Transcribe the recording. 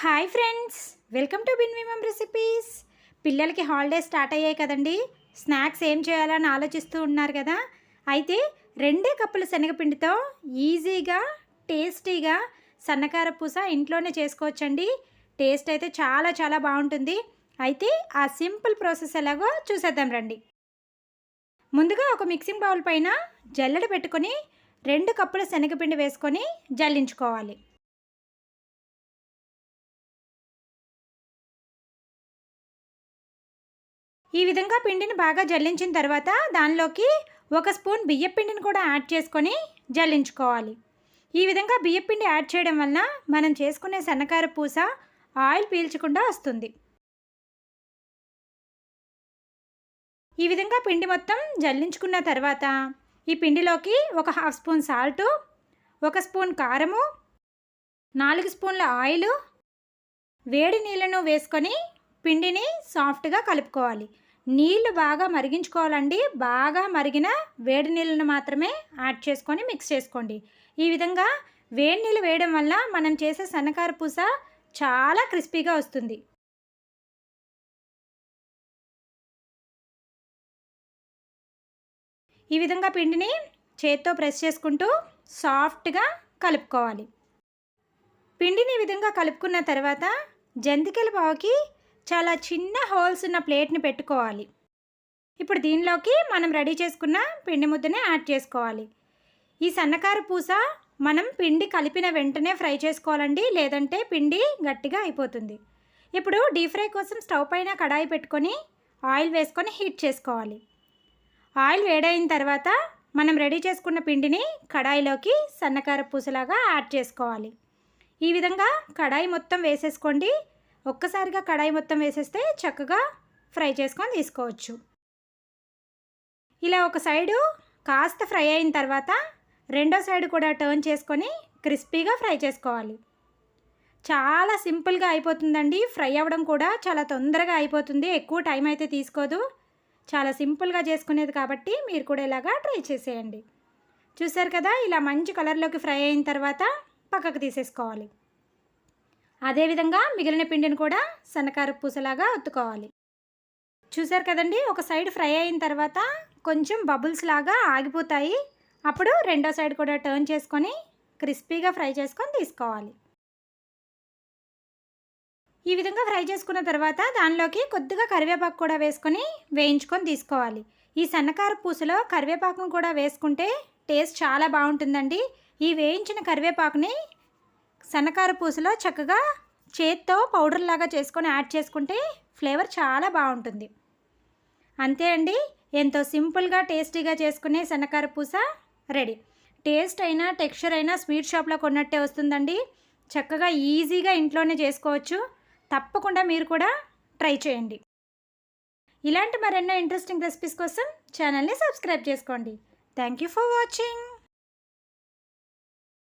Hi friends welcome to బిన్ విమమ్ recipes. పిల్లలకి హాలిడేస్ స్టార్ట్ అయ్యాయి కదండి స్నాక్స్ ఏం చేయాలని ఆలోచిస్తూ ఉన్నారు కదా. అయితే రెండే కప్పుల శనగపిండితో ఈజీగా టేస్టీగా సన్నకార పూస ఇంట్లోనే చేసుకోవచ్చండి. టేస్ట్ అయితే చాలా చాలా బాగుంటుంది. అయితే ఆ సింపుల్ ప్రాసెస్ ఎలాగో చూసేద్దాం రండి. ముందుగా ఒక మిక్సింగ్ బౌల్ పైన జల్లెడ పెట్టుకొని రెండు కప్పుల శనగపిండి వేసుకొని జల్లించుకోవాలి. ఈ విధంగా పిండిని బాగా జల్లించిన తర్వాత దానిలోకి ఒక స్పూన్ బియ్యపిండిని కూడా యాడ్ చేసుకొని జల్లించుకోవాలి. ఈ విధంగా బియ్యపిండి యాడ్ చేయడం వలన మనం చేసుకునే సన్నకార పూస ఆయిల్ పీల్చకుండా వస్తుంది. ఈ విధంగా పిండి మొత్తం జల్లించుకున్న తర్వాత ఈ పిండిలోకి ఒక హాఫ్ స్పూన్ సాల్టు ఒక స్పూన్ కారము నాలుగు స్పూన్ల ఆయిల్ వేడి నీళ్ళను వేసుకొని పిండిని సాఫ్ట్గా కలుపుకోవాలి. నీళ్ళు బాగా మరిగించుకోవాలండి. బాగా మరిగిన వేడి నీళ్ళను మాత్రమే యాడ్ చేసుకొని మిక్స్ చేసుకోండి. ఈ విధంగా వేడి నీళ్ళు వేయడం వల్ల మనం చేసే సన్నకారు పూస చాలా క్రిస్పీగా వస్తుంది. ఈ విధంగా పిండిని చేత్తో ప్రెస్ చేసుకుంటూ సాఫ్ట్గా కలుపుకోవాలి. పిండిని ఈ విధంగా కలుపుకున్న తర్వాత జంతికల పావుకి చాలా చిన్న హోల్స్ ఉన్న ప్లేట్ని పెట్టుకోవాలి. ఇప్పుడు దీనిలోకి మనం రెడీ చేసుకున్న పిండి ముద్దనే యాడ్ చేసుకోవాలి. ఈ సన్నకారు పూస మనం పిండి కలిపిన వెంటనే ఫ్రై చేసుకోవాలండి లేదంటే పిండి గట్టిగా అయిపోతుంది. ఇప్పుడు డీప్ ఫ్రై కోసం స్టవ్ పైన కడాయి పెట్టుకొని ఆయిల్ వేసుకొని హీట్ చేసుకోవాలి. ఆయిల్ వేడైన తర్వాత మనం రెడీ చేసుకున్న పిండిని కడాయిలోకి సన్నకార పూసలాగా యాడ్ చేసుకోవాలి. ఈ విధంగా కడాయి మొత్తం వేసేసుకోండి. ఒక్కసారిగా కడాయి మొత్తం వేసేస్తే చక్కగా ఫ్రై చేసుకొని తీసుకోవచ్చు. ఇలా ఒక సైడు కాస్త ఫ్రై అయిన తర్వాత రెండో సైడ్ కూడా టర్న్ చేసుకొని క్రిస్పీగా ఫ్రై చేసుకోవాలి. చాలా సింపుల్గా అయిపోతుందండి. ఫ్రై అవ్వడం కూడా చాలా తొందరగా అయిపోతుంది. ఎక్కువ టైం అయితే తీసుకోదు. చాలా సింపుల్గా చేసుకునేది కాబట్టి మీరు కూడా ఇలాగా ట్రై చేసేయండి. చూసారు కదా ఇలా మంచి కలర్లోకి ఫ్రై అయిన తర్వాత పక్కకు తీసేసుకోవాలి. అదేవిధంగా మిగిలిన పిండిని కూడా సన్నకారు పూసలాగా ఒత్తుకోవాలి. చూసారు కదండి? ఒక సైడ్ ఫ్రై అయిన తర్వాత కొంచెం బబుల్స్ లాగా ఆగిపోతాయి. అప్పుడు రెండో సైడ్ కూడా టర్న్ చేసుకొని క్రిస్పీగా ఫ్రై చేసుకొని తీసుకోవాలి. ఈ విధంగా ఫ్రై చేసుకున్న తర్వాత దానిలోకి కొద్దిగా కరివేపాకు కూడా వేసుకొని వేయించుకొని తీసుకోవాలి. ఈ సన్నకారు పూసలో కరివేపాకును కూడా వేసుకుంటే టేస్ట్ చాలా బాగుంటుందండి. ఈ వేయించిన కరివేపాకుని సన్నకార పూసలో చక్కగా చేత్తో పౌడర్ లాగా చేసుకొని యాడ్ చేసుకుంటే ఫ్లేవర్ చాలా బాగుంటుంది. అంతే అండి ఎంతో సింపుల్గా టేస్టీగా చేసుకునే సన్నకార పూస రెడీ. టేస్ట్ అయినా టెక్స్చర్ అయినా స్వీట్ షాప్లో కొన్నట్టే వస్తుందండి. చక్కగా ఈజీగా ఇంట్లోనే చేసుకోవచ్చు. తప్పకుండా మీరు కూడా ట్రై చేయండి. ఇలాంటి మరెన్నో ఇంట్రెస్టింగ్ రెసిపీస్ కోసం ఛానల్ని సబ్స్క్రైబ్ చేసుకోండి. Thank you for watching.